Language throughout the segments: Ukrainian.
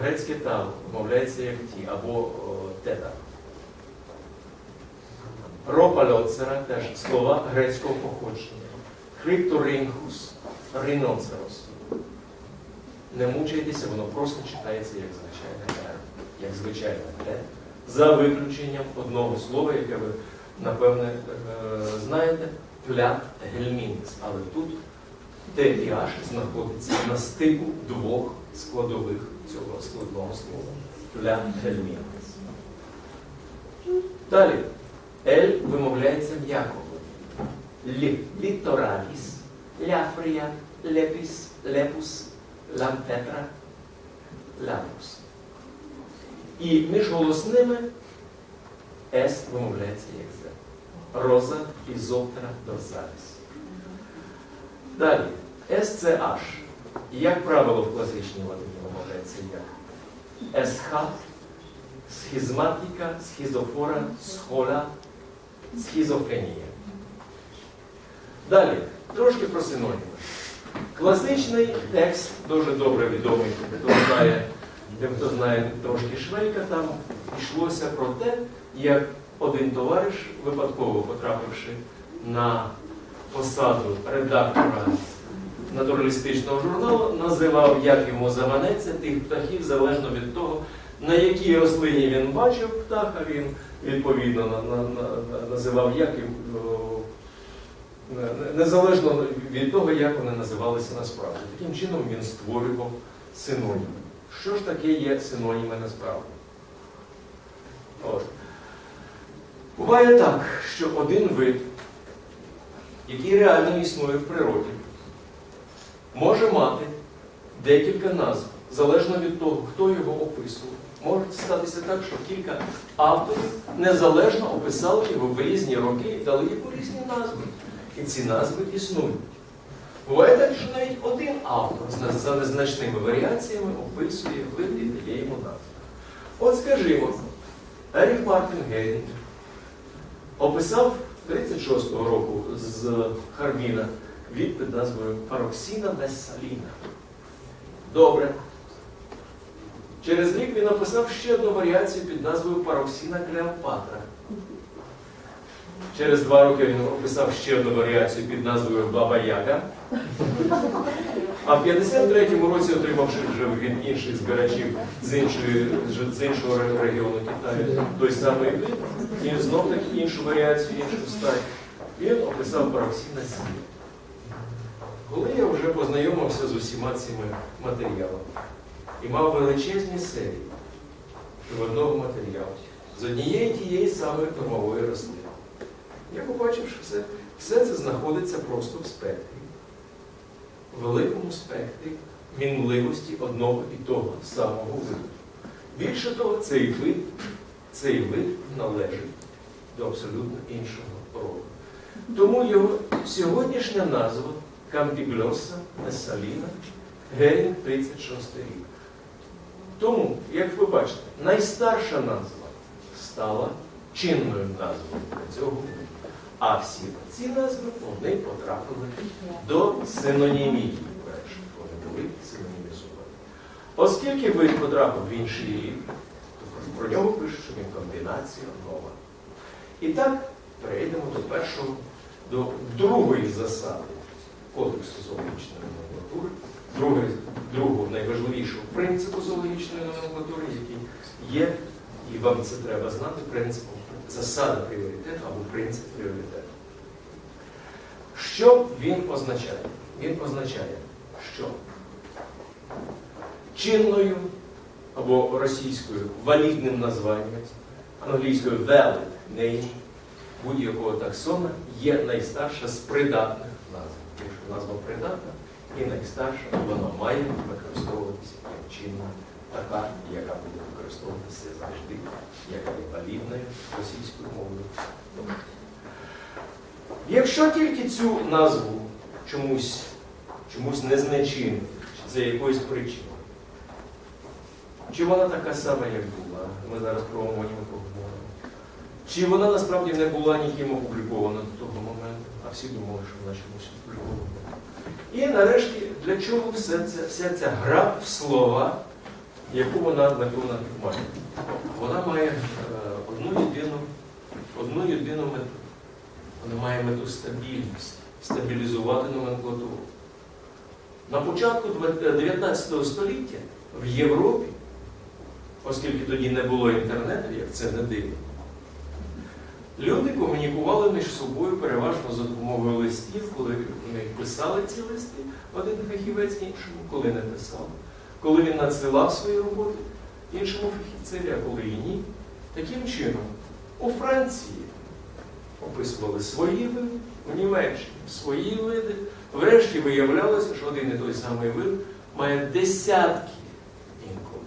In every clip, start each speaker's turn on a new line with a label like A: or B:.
A: Грецьке тау вимовляється як ті або о, тета. Ропальоцера теж слова грецького походження. Хрипторинхус, ріноцерос. Не мучайтеся, воно просто читається як звичайне «р», як звичайне «т», за виключенням одного слова, яке ви, напевне, е, знаєте, пля гельмінтес. Але тут Т і H знаходиться на стику двох складових цього складного слова. Пля гельмінтес. Далі. Ель вимовляється м'яко. Лі, літораліс, ляфрія, лепіс, лепус, лампетра, лампус. І між голосними С вимовляється як З. Роза і золтера дорзаліс. Далі. С це H. Як правило, в класичній латині вимовляється як СХ, схізматика, схізофора, схола, схізофренія. Далі, трошки про синоніми. Класичний текст дуже добре відомий, хто знає, хто знає трошки Швейка, там йшлося про те, як один товариш, випадково потрапивши на посаду редактора натуралістичного журналу, називав, як йому заманеться, тих птахів залежно від того, на якій рослині він бачив птаха, він відповідно на, на, на, називав як їм, незалежно від того, як вони називалися насправді. Таким чином він створював синоніми. Що ж таке є синоніми насправді? Буває так, що один вид, який реально існує в природі, може мати декілька назв, залежно від того, хто його описував. Може статися так, що кілька авторів незалежно описали його в різні роки і дали йому різні назви. І ці назви існують. Буває так, що навіть один автор за незначними варіаціями описує вид і дає йому назву. От скажімо, Еріх Мартін Гейн описав 36-го року з Харміна від під назвою Пароксіна Месаліна. Добре. Через рік він написав ще одну варіацію під назвою Пароксіна Клеопатра. Через два роки він описав ще одну варіацію під назвою Баба Яга. А в 53-му році, отримавши вже від інших збирачів з, іншої, з іншого регіону Китаю той самий вид, і знов таки іншу варіацію, іншу стать, він описав пароксіна сіль. Коли я вже познайомився з усіма цими матеріалами і мав величезні серії одного матеріалу з однієї тієї самої кормової рослини, я побачив, що все, все це знаходиться просто в спектрі, в великому спектрі мінливості одного і того самого виду. Більше того, цей вид, цей вид належить до абсолютно іншого роду. Тому його сьогоднішня назва Кампіглоса Месаліна Герінг 36 рік. Тому, як ви бачите, найстарша назва стала чинною назвою цього виду. А всі ці назви вони потрапили до синонімії. Вони були синонімізовані. Оскільки вид потрапив в інший рік, то про нього пишуть, що він комбінація нова. І так перейдемо до першого, до другої засади кодексу зоологічної номенклатури, другої, другого найважливішого принципу зоологічної номенклатури, який є, і вам це треба знати, принципом засада пріоритету або принцип пріоритету. Що він означає? Він означає, що чинною або російською валідним названням, англійською valid name будь-якого таксона є найстарша з придатних назв. Якщо назва придатна і найстарша, вона має використовуватися як чинна, така, яка буде використовуватися завжди, яка є валідною російською мовою. Якщо тільки цю назву чомусь, чомусь не знечинити, чи за якоюсь причиною, чи вона така сама, як була, ми зараз про омоніми поговоримо. Чи вона насправді не була ніким опублікована до того моменту, всі думали, що вона чомусь опублікована. І нарешті, для чого все це, вся ця гра в слова, Яку вона вона має? Вона має е, одну єдину, одну єдину мету. Вона має мету стабільність, стабілізувати номенклатуру. На початку 19 століття в Європі, оскільки тоді не було інтернету, як це не дивно, люди комунікували між собою переважно за допомогою листів, коли вони писали ці листи, один фахівець іншому, коли не писав, коли він надсилав свої роботи іншому фахівцеві, а коли і ні. Таким чином, у Франції описували свої види, у Німеччині свої види. Врешті виявлялося, що один і той самий вид має десятки інколи.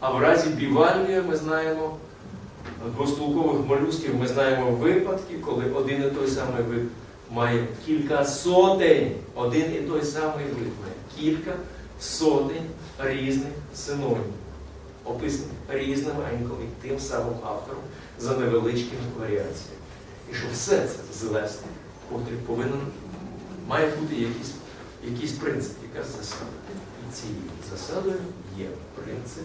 A: А в разі бівальвія ми знаємо, двостулкових молюсків ми знаємо випадки, коли один і той самий вид має кілька сотень, один і той самий вид має кілька сотень різних синонімів, описаних різними, а інколи тим самим автором за невеличкими варіаціями. І що все це звести, котрий повинен, має бути якийсь, якийсь принцип, якась засада. І цією засадою є принцип,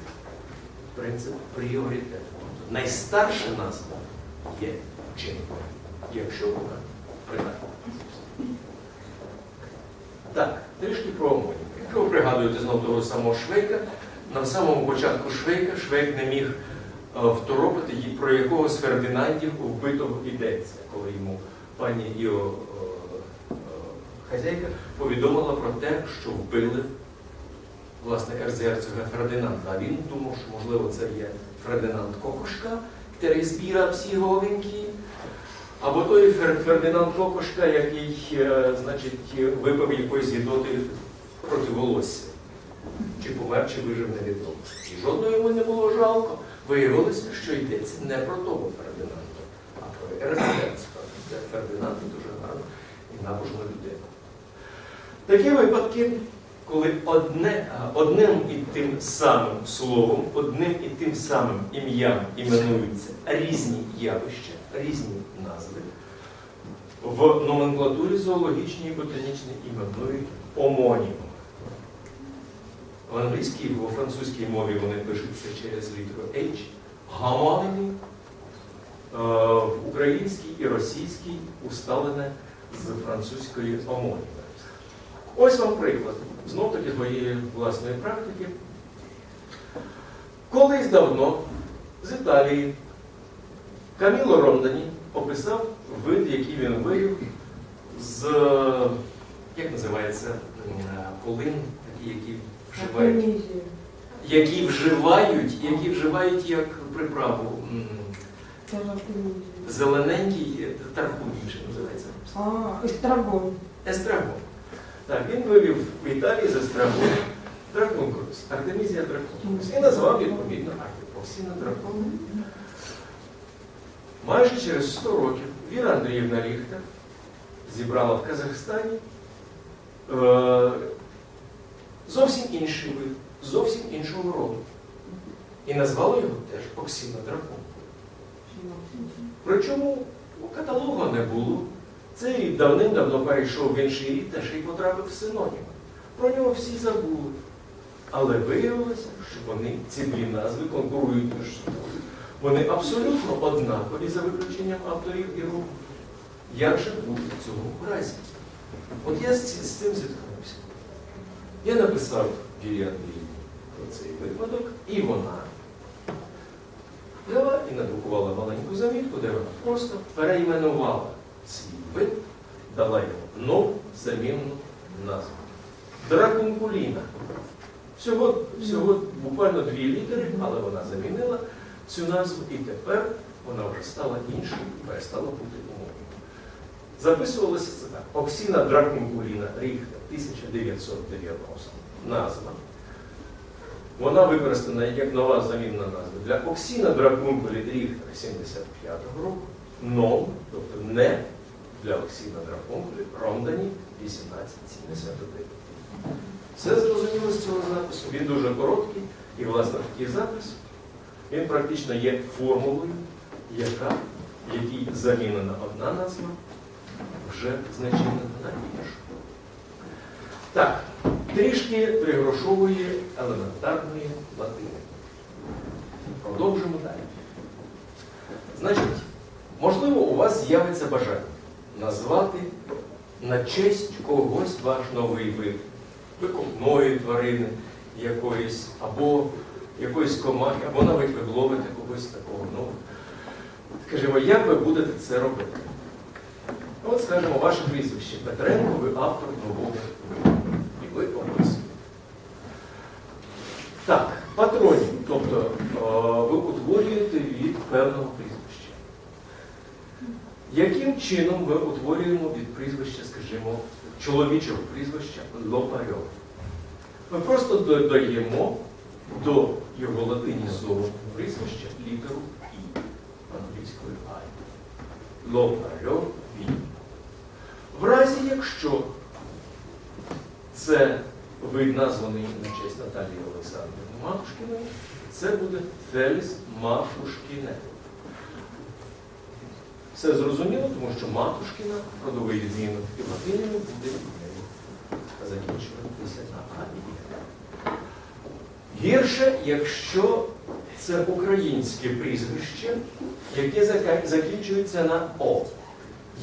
A: принцип пріоритету. Найстарша назва є вчинком, якщо вона придатна. Так, трішки про омоніми. Якщо ви пригадуєте знову того самого Швейка, на самому початку Швейка Швейк не міг е, второпити, про якого з Фердинандів вбитого йдеться, коли йому пані його е, е, хазяйка повідомила про те, що вбили власне ерцгерцога Фердинанда. А він думав, що можливо це є Фердинанд Кокошка, який збіра всі говінки. Або той Фер- Фердинанд Кокошка, який, значить, випив якоїсь гідоти проти волосся. Чи помер, чи вижив невідомо. І жодного йому не було жалко. Виявилося, що йдеться не про того Фердинанда, а про ерцгерцога. Фердинанд дуже гарна і набожна людина. Такі випадки, коли одне, одним і тим самим словом, одним і тим самим ім'ям іменуються різні явища, різні назви, в номенклатурі зоологічній і ботанічній іменують омонімом. В англійській, в французькій мові вони пишуться через літеру H, гомоніми, Е, в українській і російській усталене з французької омоніми. Ось вам приклад, знов таки з моєї власної практики. Колись давно з Італії Каміло Рондані описав вид, який він вивів з, як називається, полин, такі, які вживають які вживають, які вживають як приправу зелененький е, тархун інше називається.
B: А, естрагон.
A: Естрагон. Так, він вивів в Італії з естрагону дракункурус, артемізія дракункурус. І назвав відповідно артипоксіна дракон. Майже через 100 років Віра Андріївна Ріхтер зібрала в Казахстані е, зовсім інший вид, зовсім іншого роду. І назвала його теж Оксіна дракон. Причому у каталогу не було. Цей давним-давно перейшов в інший рід та ще й потрапив в синоніми. Про нього всі забули. Але виявилося, що вони, ці дві назви, конкурують між собою. Вони абсолютно однакові за виключенням авторів і рук. Як же бути в цьому разі? От я з цим зіткнувся. Я написав Вірі Андріївні про цей випадок, і вона взяла і надрукувала маленьку замітку, де вона просто перейменувала свій дала йому нову замінну назву. Дракункуліна. Всього, всього буквально дві літери, але вона замінила цю назву, і тепер вона вже стала іншою перестала бути умовною. Записувалося це так. Оксіна Дракункуліна Ріхта 1990 назва. Вона використана як нова замінна назва для Оксіна Дракункулі Ріхта 75-го року, ном, тобто не для Оксіна Дракункулі, Ромдані 1879. Все зрозуміло з цього запису. Він дуже короткий і, власне, такий запис, він практично є формулою, яка, якій замінена одна назва, вже знечинена на іншу. Так, трішки тригрошової елементарної латини. продовжимо далі. Значить, можливо, у вас з'явиться бажання назвати на честь когось ваш новий вид викопної тварини якоїсь, або якоїсь комахи, або навіть ви ловите когось такого. Ну, скажімо, як ви будете це робити? Ну, От, скажімо, ваше прізвище Петренко, ви автор нового. І ви описуєте. Так, патронів, тобто е, ви утворюєте від певного. Яким чином ми утворюємо від прізвища, скажімо, чоловічого прізвища Лопарьов? Ми просто додаємо до його латинізованого прізвища літеру І англійською I. Лопарьов І. В разі, якщо це вид названий на честь Наталії Олександрівни Матушкіної, це буде Феліс Матушкіне. Все зрозуміло, тому що Матушкіна, родовий відмінок і латиною буде від закінчуватися на і. Гірше, якщо це українське прізвище, яке закінчується на О.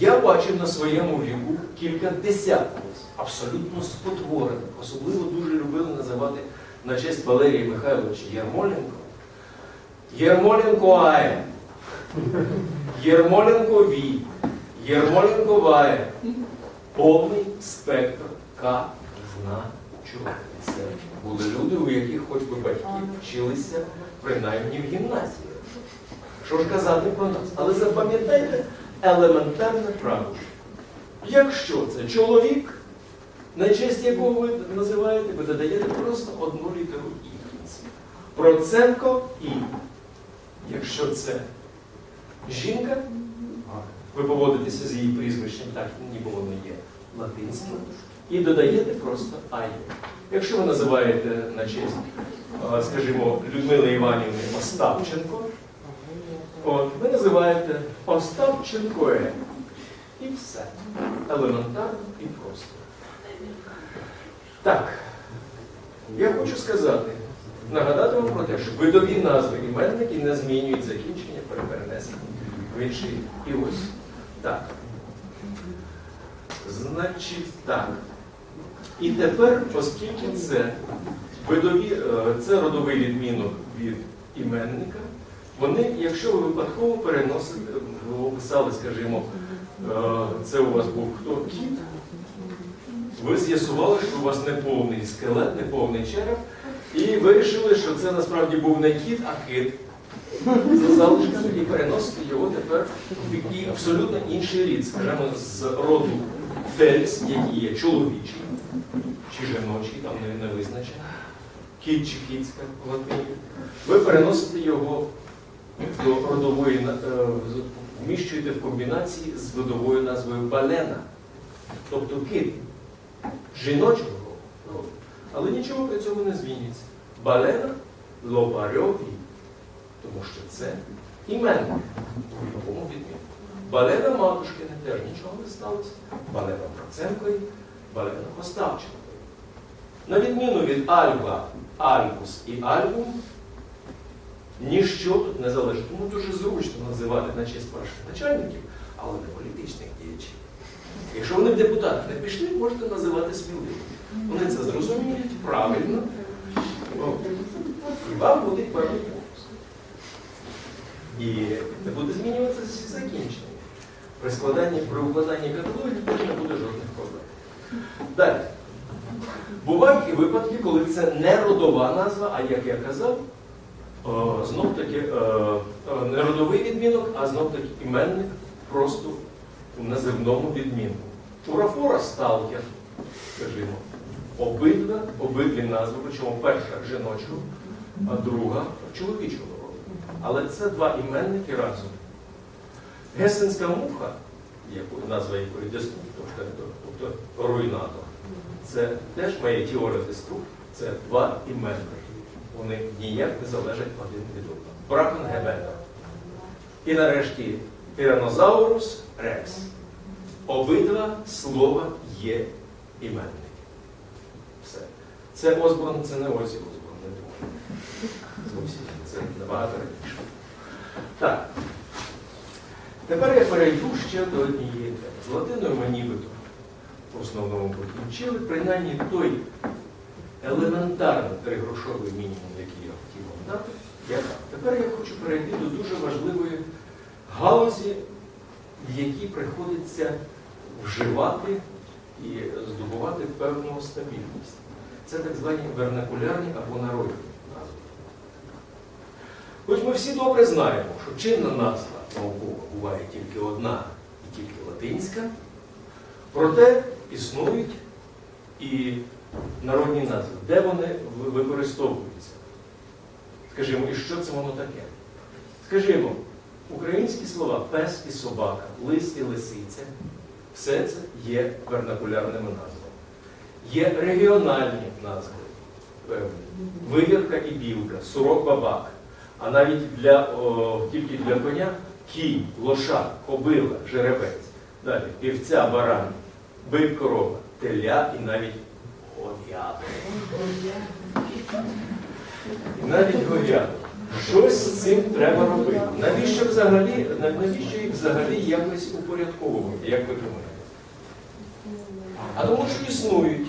A: Я бачив на своєму віку кілька десятків абсолютно спотворених. Особливо дуже любили називати на честь Валерія Михайловича Єрмоленко. Єрмоленко Ає, Єрмоленко Ві, Єрмоленко Ває. Повний спектр К. Це були люди, у яких хоч би батьки вчилися принаймні в гімназії. Що ж казати про нас? Але запам'ятайте елементарне правило. Якщо це чоловік, на честь якого ви називаєте, ви додаєте просто одну літеру І. Проценко І. Якщо це жінка, ви поводитеся з її прізвищем, так ніби воно є латинським, і додаєте просто ай. Якщо ви називаєте на честь, е, скажімо, Людмили Іванівни Остапченко, от, ви називаєте Остапченкоє. І все. Елементарно і просто. Так, я хочу сказати, нагадати вам про те, що видові назви іменники не змінюють закінчення при перенесенні в інший. І ось так. Значить так. І тепер, оскільки це видові, е, це родовий відмінок від іменника, вони, якщо ви випадково переносите, ви описали, скажімо, е, це у вас був хто кіт, ви з'ясували, що у вас неповний скелет, неповний череп, і вирішили, що це насправді був не кіт, а кит. За залишками і переносити його тепер в який абсолютно інший рід, скажімо, з роду Феліс, який є чоловічий чи жіночий, там не, не визначено, кіт чи кіцька в латині. Ви переносите його до родової, е, вміщуєте в комбінації з видовою назвою балена, тобто кит жіночого роду. Але нічого при цьому не змінюється. Балена лопарьові, тому що це іменник у якому відмінку. Балена Матушкина теж нічого не сталося. Балена Проценкові, Балена Поставченкові. На відміну від Альба, Альбус і Альбум, ніщо тут не залежить. Тому дуже зручно називати на честь ваших начальників, але не політичних діячів. Якщо вони в депутати не пішли, можете називати сміливо. Вони це зрозуміють правильно. І вам певний бонус. І не буде змінюватися закінчення. При складанні, при укладанні каталогів не буде жодних проблем. Далі. Бувають і випадки, коли це не родова назва, а як я казав, о, знов таки е, е, не родовий відмінок, а знов таки іменник просто у називному відмінку. Урафора сталкер, скажімо, обидва, обидві назви, причому перша жіночого, а друга чоловічого. Але це два іменники разом. Гесенська муха, назва якої деструктор, тобто руйнатор, це теж має теорія деструктор, це два іменники. Вони ніяк не залежать один від одного. Браконгебетер. І нарешті тиранозаурус рекс. Обидва слова є іменники. Все. Це Осборн, це не Озі Осборн, не думаю. Зовсім це набагато раніше. Так. Тепер я перейду ще до однієї теми. З латиною ми нібито в основному покінчили, принаймні той елементарно тригрошовий мінімум, який я хотів вам дати. Я. Тепер я хочу перейти до дуже важливої галузі, в якій приходиться вживати і здобувати певну стабільність. Це так звані вернакулярні або народні назви. Ми всі добре знаємо, що чинна назва наукова буває тільки одна і тільки латинська, проте існують і народні назви. Де вони використовуються? Скажімо, і що це воно таке? Скажімо, українські слова пес і собака, лис і лисиця все це є вернакулярними назвами. Є регіональні назви, вивірка і білка, сурок бабак. А навіть для, о, тільки для коня кінь, лоша, кобила, жеребець. Далі півця, баран, бик, корова, теля і навіть говядо. І навіть говядо. Щось з цим треба робити. Навіщо взагалі, навіщо їх взагалі якось упорядковувати, як ви думаєте? А тому що існують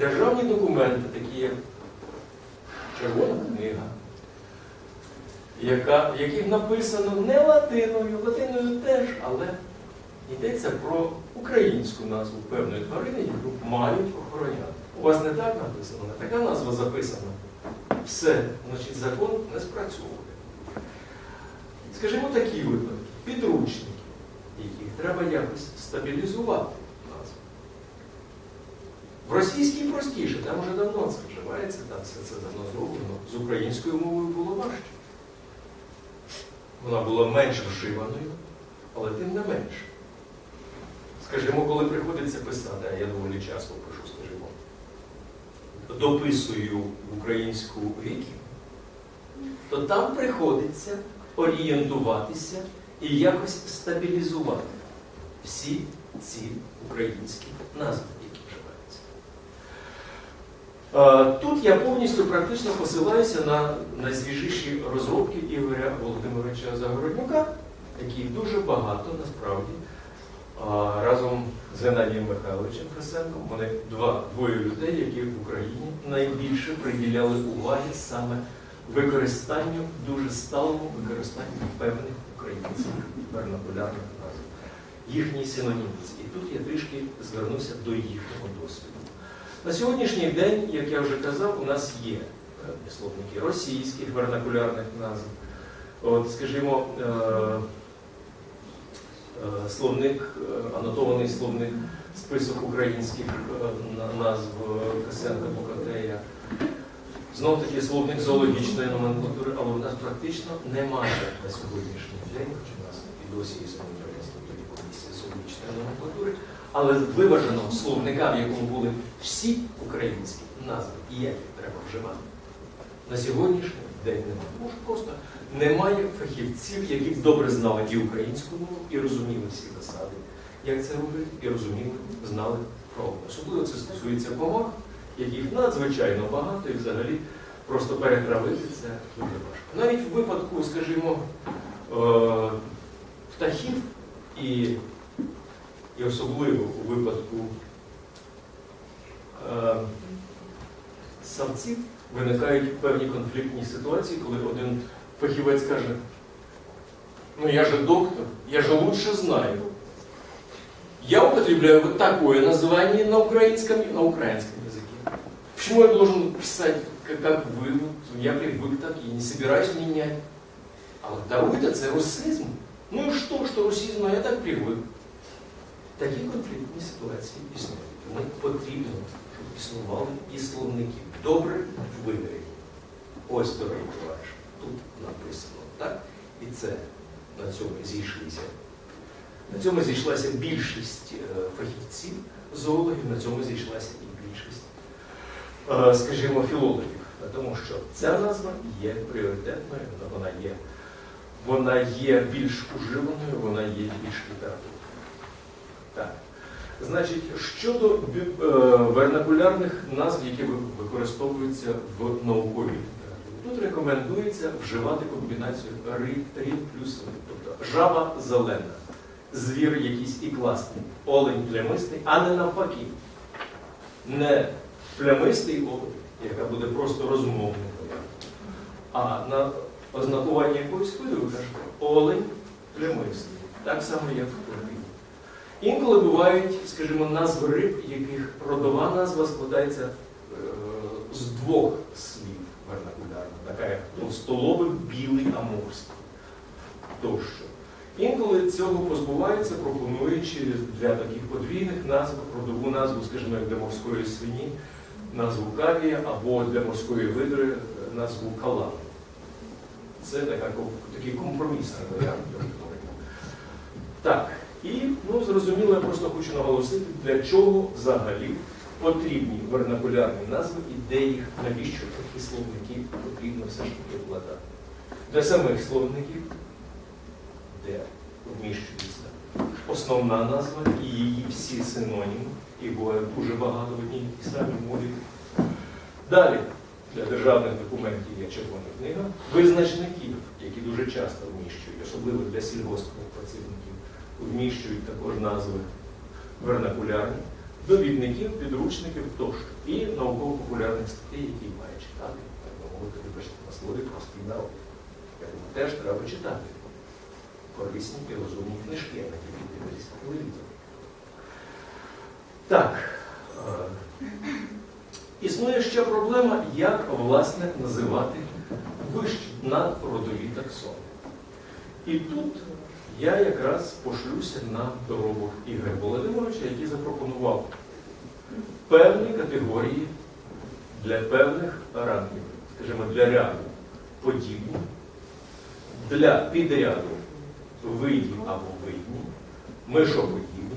A: державні документи, такі як Червона книга, яка, в написано не латиною, латиною теж, але йдеться про українську назву певної тварини, яку мають охороняти. У вас не так написано, не така назва записана. Все, значить, закон не спрацьовує. Скажімо, такі випадки, підручники, яких треба якось стабілізувати назву. В російській простіше, там вже давно це вживається, там все це давно зроблено. З українською мовою було важче. Вона була менш вживаною, але тим не менше. Скажімо, коли приходиться писати, а я доволі часто пишу, скажімо, дописую українську віки, то там приходиться орієнтуватися і якось стабілізувати всі ці українські назви, які Тут я повністю практично посилаюся на найсвіжіші розробки Ігоря Володимировича Загороднюка, який дуже багато насправді разом з Геннадієм Михайловичем Фесенком, вони два, двоє людей, які в Україні найбільше приділяли уваги саме використанню, дуже сталому використанню певних українських вернакулярних назв, їхній синоніміці. І тут я трішки звернуся до їхнього досвіду. На сьогоднішній день, як я вже казав, у нас є словники російських вернакулярних назв. От, скажімо, е, е, словник, е, анотований словник, список українських е, назв е, Косенка Бокатея. Знов таки словник зоологічної номенклатури, але у нас практично немає на сьогоднішній день, хоч у нас і досі існує в комісії зоологічної номенклатури, але виваженого словника, в якому були всі українські назви, і як їх треба вживати, на сьогоднішній день немає. Може, просто немає фахівців, які добре знали і українську мову, і розуміли всі засади, як це робити, і розуміли, знали правду. Особливо це стосується комах, яких надзвичайно багато, і взагалі просто перетравити це дуже важко. Навіть в випадку, скажімо, е, птахів і, і особливо у випадку е, самців виникають певні конфліктні ситуації, коли один фахівець каже, ну я же доктор, я же лучше знаю. Я употребляю вот такое название на украинском, на украинском языке. Почему я должен писать, как, как вы, вот, я привык так и не собираюсь менять. А вот даруйте, це русизм. Ну і що, що русизм, ну я так привик. Такі конфліктні ситуації існують. Тому потрібно, щоб існували і словники. Добре вибері. Ось, дорогі товариші, тут написано, так? І це на цьому зійшлися. На цьому зійшлася більшість е, фахівців, зоологів, на цьому зійшлася і більшість, е, скажімо, філологів. Тому що ця назва є пріоритетною, вона є, вона є більш уживаною, вона є більш літературною. Так. Значить, щодо е, вернакулярних назв, які використовуються в науковій літературі, тут рекомендується вживати комбінацію рід плюс рид. Тобто жаба зелена, звір якийсь і класний, олень плямистий, а не навпаки. Не плямистий олень, яка буде просто розмовною, а на ознакування якогось виду ви кажете олень плямистий. Так само, як. Інколи бувають, скажімо, назви риб, яких родова назва складається е, з двох слів вернакулярно, така як толстолобий, білий амурський тощо. Інколи цього позбуваються, пропонуючи для таких подвійних назв родову назву, скажімо, як для морської свині, назву кавія, або для морської видри е, назву калан. Це така, такий компромісний варіант. Так, і ну, зрозуміло, я просто хочу наголосити, для чого взагалі потрібні вернакулярні назви і де їх, навіщо такі словники потрібно все ж таки вкладати. Для самих словників, де вміщується основна назва і її всі синоніми, і буває дуже багато в одній і самій мові. Далі, для державних документів є червона книга, визначників, які дуже часто вміщують, особливо для сільгоспних працівників, вміщують також назви вернакулярні, довідників, підручників тощо. І науково-популярних статей, які має читати, мовити, вибачте, на слові простий народ. Теж треба читати. Корисні і розумні книжки, а не тільки дивитися телевізор. Так. е, Існує ще проблема, як власне називати вищі надродові таксони. І тут я якраз пошлюся на доробок Ігоря Володимировича, який запропонував певні категорії для певних рангів, скажімо, для ряду подібні, для підряду видів або видні, мишоподібні,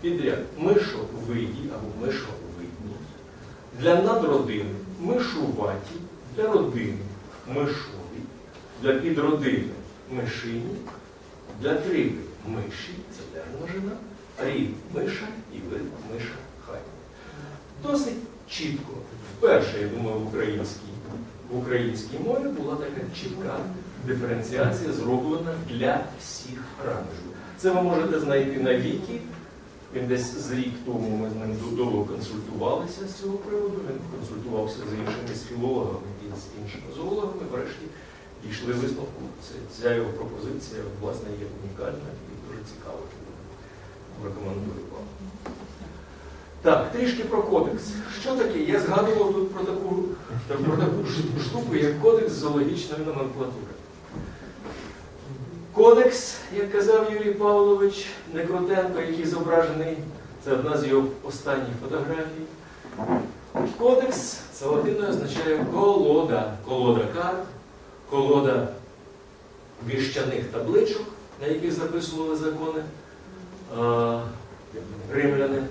A: підряд мишовиді або мишовидні, для надродини мишуваті, для родини мишові, для підродини мишині, для триби миші, це теж множина, рід миша і вид миша хай. Досить чітко. Вперше, я думаю, в українській, в українській мові була така чітка диференціація, зроблена для всіх рангів. Це ви можете знайти на вікі. Він десь з рік тому ми з ним довго консультувалися з цього приводу. Він консультувався з іншими з філологами і з іншими зоологами. Врешті дійшли висновку. Це, ця його пропозиція, власне, є унікальна і дуже цікава. Рекомендую вам. Так, трішки про кодекс. Що таке? Я згадував тут про таку, про таку штуку, як кодекс зоологічної номенклатури. Кодекс, як казав Юрій Павлович Некротенко, який зображений, це одна з його останніх фотографій. Кодекс це латиною означає колода. Колода карт, колода віщаних табличок, на яких записували закони римляни.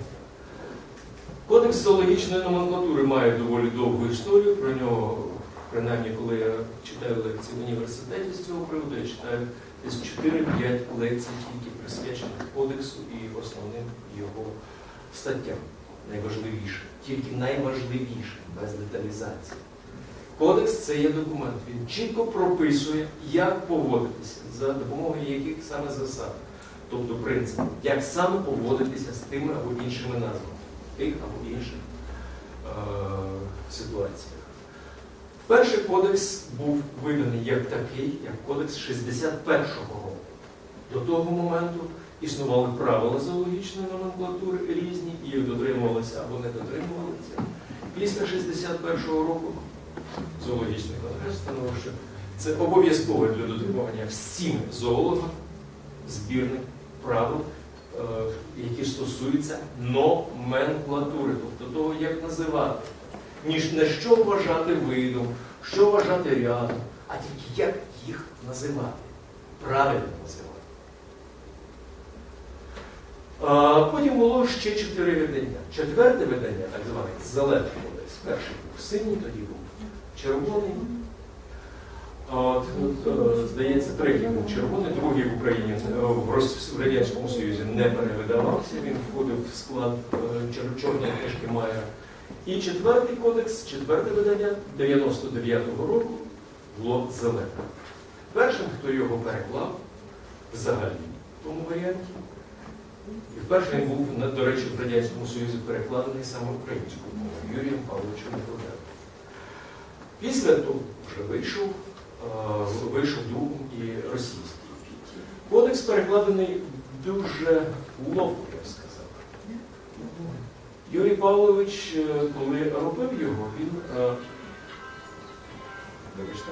A: Кодекс зоологічної номенклатури має доволі довгу історію. Про нього, принаймні, коли я читаю лекції в університеті з цього приводу, я читаю десь 4-5 лекцій, тільки присвячених кодексу і основним його статтям. Найважливіше, тільки найважливіше, без деталізації. Кодекс це є документ. Він чітко прописує, як поводитися, за допомогою яких саме засад, тобто принцип, як саме поводитися з тими або іншими назвами тих або інших е, ситуаціях. Перший кодекс був виданий як такий, як кодекс 61-го року. До того моменту існували правила зоологічної номенклатури різні, і дотримувалися або не дотримувалися. Після 61-го року встановив, що це обов'язково для дотримування всім зоологам збірних правил е, які стосуються номенклатури, тобто того, як називати, ніж не що вважати видом, що вважати рядом, а тільки як їх називати, правильно називати. Потім було ще чотири видання. Четверте видання, так зване зелений кодекс. Перший був синій, тоді був червоний. От, е, здається, третій був червоний, другий в Україні е, в Радянському Союзі не перевидавався, він входив в склад е, чорної книжки Майера. І четвертий кодекс, четверте видання 99-го року було зелене. Першим, хто його переклав, взагалі в тому варіанті, і вперше він був, до речі, в Радянському Союзі перекладений саме українською мовою Юрієм Павловичем Миколаєвим. Після того вже вийшов, вийшов другом і російський. Кодекс перекладений дуже ловко, я б сказав. Юрій Павлович, е, коли робив його, він. е, Вибачте.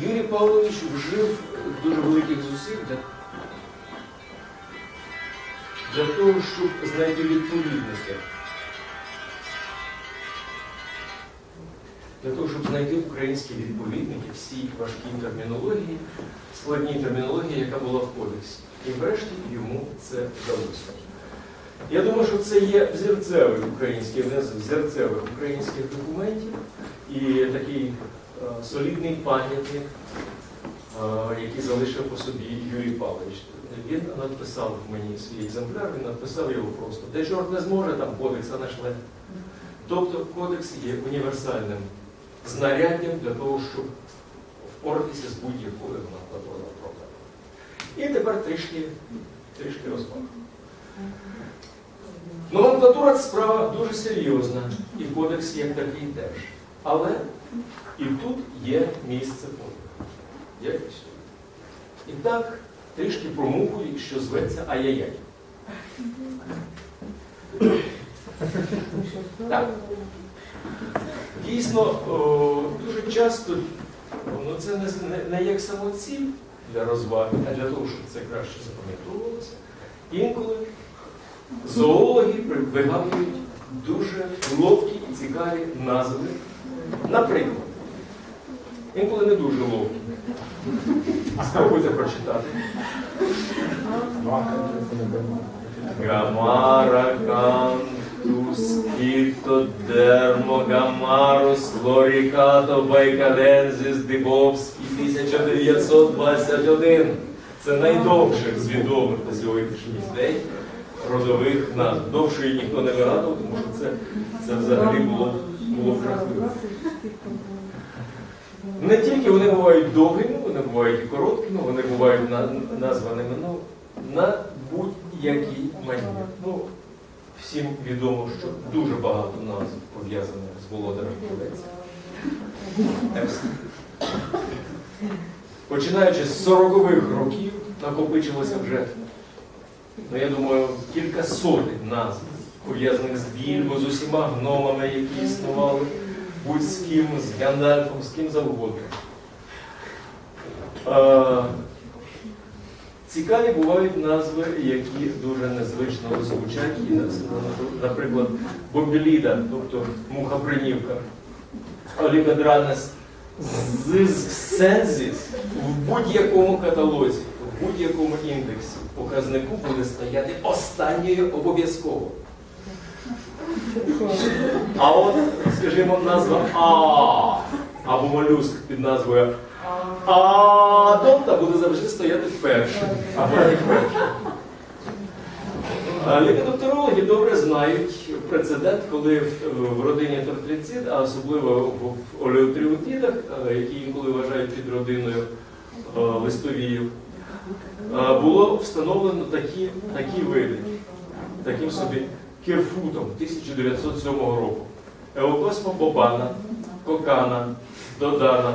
A: Юрій Павлович вжив дуже великих зусиль для, для того, щоб знайти відповідності. Для того, щоб знайти українські відповідники всій важкій термінології, складній термінології, яка була в кодексі. І врешті йому це вдалося. Я думаю, що це є взірцевий український один з взірцевих українських документів і такий е, солідний пам'ятник, е, який залишив по собі Юрій Павлович. Він надписав мені свій екземпляр, він надписав його просто. Де чорт не зможе, там кодекс кодекса нашле. Тобто кодекс є універсальним знаряддям для того, щоб впоратися з будь-якою накладовою проблемою. І тепер трішки, трішки розмови. Номенклатура це справа дуже серйозна, і кодекс як такий теж. Але і тут є місце. Як і. І так, трішки про муху, що зветься ай-яй-яй. Так. Дійсно, дуже часто ну, це не, не, як самоціль для розваги, а для того, щоб це краще запам'ятовувалося. Інколи зоологи вигадують дуже ловкі і цікаві назви. Наприклад, інколи не дуже ловкі. Спробуйте прочитати. Гамара, кантус, кіто, дермо, гамарус, лорікато, байкадензіс, Дибовський, 1921. Це найдовших з відомих на сьогоднішній день родових назв. Довшої ніхто не вигадував, тому що це, це взагалі було, було жахливо. Не тільки вони бувають довгими, вони бувають і короткими, вони бувають на, названими ну, на будь-який манір. Ну, всім відомо, що дуже багато назв пов'язаних з володарем Колець. Починаючи з 40-х років, накопичилося вже, ну я думаю, кілька сотень назв, пов'язаних з Більбо, з усіма гномами, які існували, будь з ким, з Гандальфом, з ким завгодно. Цікаві бувають назви, які дуже незвично звучать. І, Наприклад, бомбіліда, тобто мухопринівка, олігодранес зизксензіс в будь-якому каталозі, в будь-якому індексі показнику буде стояти останньою обов'язково. А от, скажімо, назва А або молюск під назвою а Донта буде завжди стояти першим, або. Лікодокторологи добре знають прецедент, коли в, родині тортрицид, а особливо в, олеотріотидах, е, які інколи вважають під родиною е, листовіїв, е, було встановлено такі, такі види, таким собі кірфутом 1907 року. Еокосма бобана, кокана, додана,